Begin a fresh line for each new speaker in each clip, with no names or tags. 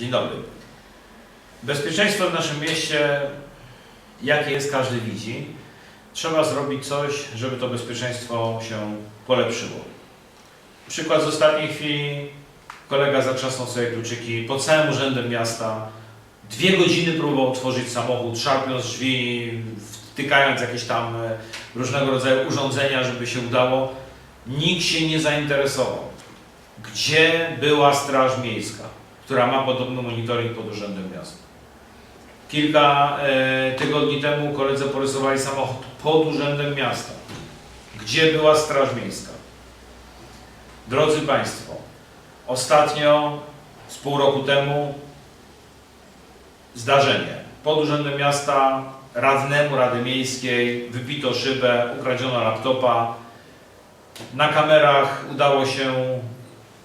Dzień dobry. Bezpieczeństwo w naszym mieście, jakie jest, każdy widzi. Trzeba zrobić coś, żeby to bezpieczeństwo się polepszyło. Przykład z ostatniej chwili. Kolega zatrzasnął sobie kluczyki pod całym urzędem miasta. Dwie godziny próbował otworzyć samochód, szarpiąc drzwi, wtykając jakieś tam e, różnego rodzaju urządzenia, żeby się udało. Nikt się nie zainteresował. Gdzie była Straż Miejska, która ma podobny monitoring pod Urzędem Miasta? Kilka e, tygodni temu koledzy porysowali samochód pod Urzędem Miasta. Gdzie była Straż Miejska? Drodzy Państwo, ostatnio, z pół roku temu, zdarzenie. Pod Urzędem Miasta radnemu Rady Miejskiej wypito szybę, ukradziono laptopa. Na kamerach udało się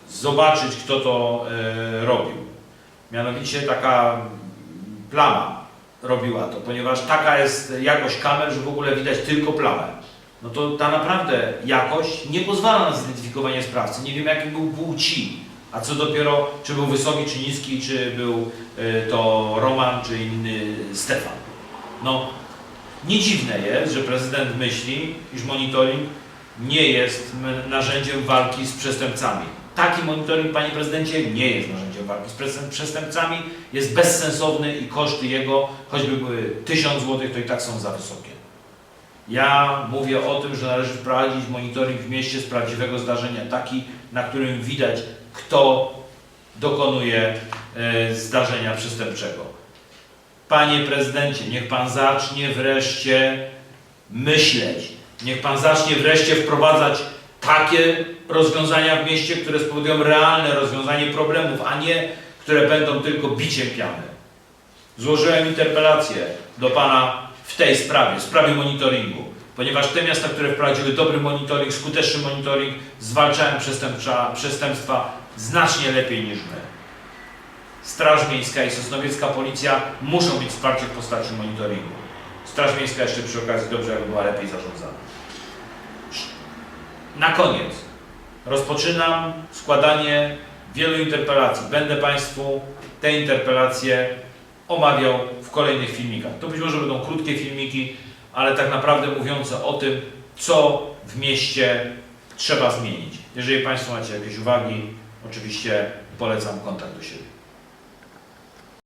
zobaczyć, kto to e, robił. Mianowicie taka plama robiła to, ponieważ taka jest jakość kamer, że w ogóle widać tylko plamę. No to ta naprawdę jakość nie pozwala na zidentyfikowanie sprawcy. Nie wiem, jaki był płci, a co dopiero, czy był wysoki, czy niski, czy był e, to Roman, czy inny Stefan. No, nie dziwne jest, że prezydent myśli, iż monitoring nie jest narzędziem walki z przestępcami. Taki monitoring, panie prezydencie, nie jest narzędziem walki z przestęp- przestępcami, jest bezsensowny i koszty jego, choćby były 1000 zł, to i tak są za wysokie. Ja mówię o tym, że należy wprowadzić monitoring w mieście z prawdziwego zdarzenia, taki, na którym widać, kto dokonuje e, zdarzenia przestępczego. Panie prezydencie, niech pan zacznie wreszcie myśleć. Niech pan zacznie wreszcie wprowadzać takie rozwiązania w mieście, które spowodują realne rozwiązanie problemów, a nie które będą tylko biciem piany. Złożyłem interpelację do pana w tej sprawie, w sprawie monitoringu, ponieważ te miasta, które wprowadziły dobry monitoring, skuteczny monitoring, zwalczają przestępstwa znacznie lepiej niż my. Straż Miejska i Sosnowiecka Policja muszą mieć wsparcie w postaci monitoringu. Straż Miejska jeszcze przy okazji dobrze, jakby była lepiej zarządzana. Na koniec rozpoczynam składanie wielu interpelacji. Będę Państwu te interpelacje omawiał w kolejnych filmikach. To być może będą krótkie filmiki, ale tak naprawdę mówiące o tym, co w mieście trzeba zmienić. Jeżeli Państwo macie jakieś uwagi, oczywiście polecam kontakt do siebie.